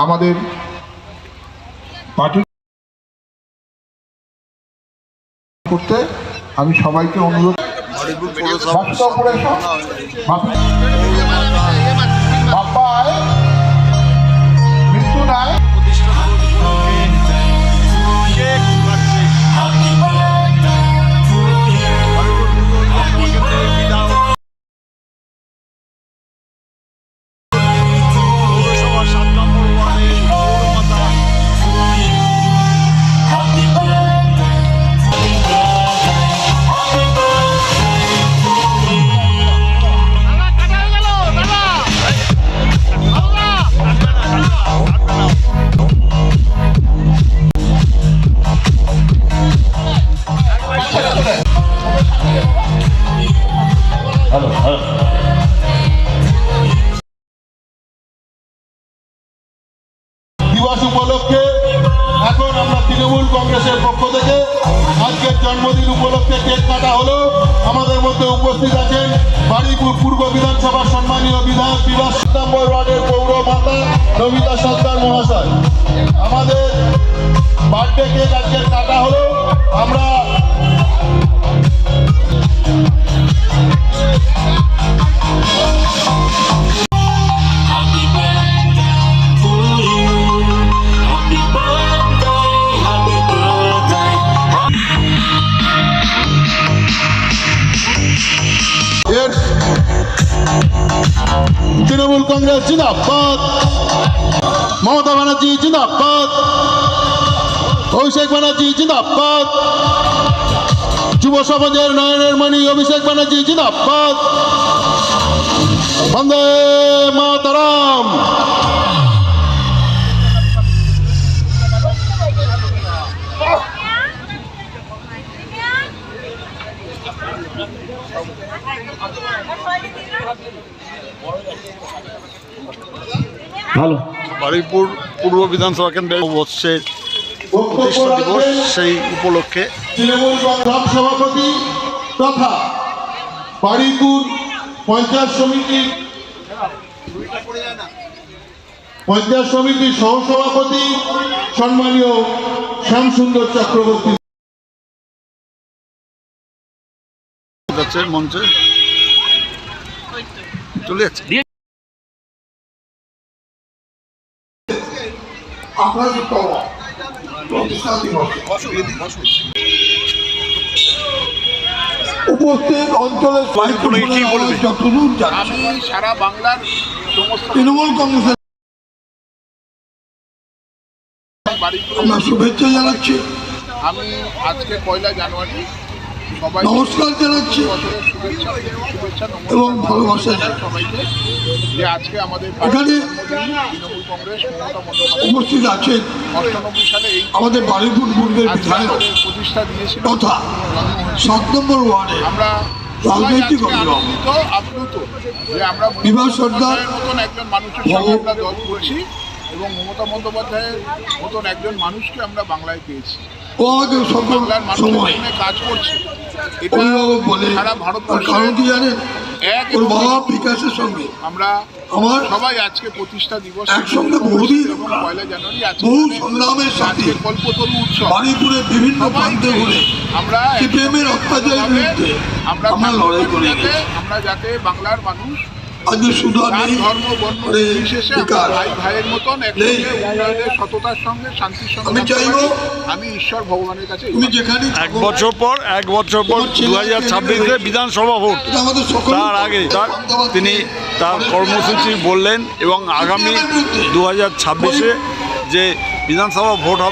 আমাদের পার্টি করতে আমি সবাইকে অনুরোধ বাসুদেব জন্মদিন উপলক্ষে কেক কাটা হলো। আমাদের মধ্যে উপস্থিত আছেন বাড়িপুর পূর্ব বিধানসভার সম্মানীয় বিধায়ক বিভাস নম্বর ওয়ার্ডের পৌর মাতা নমিতা সর্দার মহাশয়। আমাদের বার্থডে কেক আজকে কাটা হলো। আমরা কংগ্রেস জিন্দাবাদ। মমতা ব্যানার্জি জিন্দাবাদ। অভিষেক ব্যানার্জি জিন্দাবাদ। যুব সমাজের নয়নের মণি অভিষেক ব্যানার্জি জিন্দাবাদ। বন্দে মাতারাম। ভালো। বারুইপুর পূর্ব বিধানসভা কেন্দ্রের বর্ষের প্রতিষ্ঠা দিবস সেই উপলক্ষে। তৃণমূল কংগ্রেস সভাপতি তথা বাড়িপুর পঞ্চায়েত সমিতির পঞ্চায়েত সমিতির সহসভাপতি সম্মানীয় শ্যামসুন্দর চক্রবর্তী। যাচ্ছে মঞ্চে চলে যাচ্ছে। উপস্থিত অঞ্চলের যতদূর আমি সারা বাংলার তৃণমূল কংগ্রেসের আমরা শুভেচ্ছা জানাচ্ছি। আমি আজকে পয়লা জানুয়ারি নমস্কার জানাচ্ছি এবং ভালোবাসা এখানে উপস্থিত আছেন আমাদের বাড়িপুর পূর্বের বিধায়ক তথা সাত নম্বর ওয়ার্ডে আমরা রাজনৈতিক অভিভাবক। বিভাস সর্দার, বন্দ্যোপাধ্যায়ের এবং মমতা বন্দ্যোপাধ্যায়ের মতন একজন মানুষকে আমরা বাংলায় পেয়েছি। বাংলার মানুষের কাজ করছে। এটা সারা ভারতবর্ষে এক বিকাশের সঙ্গে। আমরা আমার সবাই আজকে প্রতিষ্ঠা দিবস একসঙ্গে বহুদিন এবং পয়লা জানুয়ারি আজকে বহু সংগ্রামের সাথে কল্পতরু উৎসব। বিভিন্ন প্রান্তে ঘুরে আমরা সিপিএমের অত্যাচারের বিরুদ্ধে আমরা আমরা লড়াই করে আমরা যাতে বাংলার মানুষ আজকে শুধু নেই ধর্ম বর্ণ করে নির্বিশেষে ভাই ভাইয়ের মতন একসঙ্গে সততার সঙ্গে শান্তির সঙ্গে আমি চাইব আমি ঈশ্বর ভগবানের কাছে তুমি যেখানে এক বছর পর এক বছর পর দু হাজার ছাব্বিশে বিধানসভা ভোট। তার আগে তার তিনি তার কর্মসূচি বললেন এবং আগামী দু হাজার ছাব্বিশে যে বিধানসভা ভোট হবে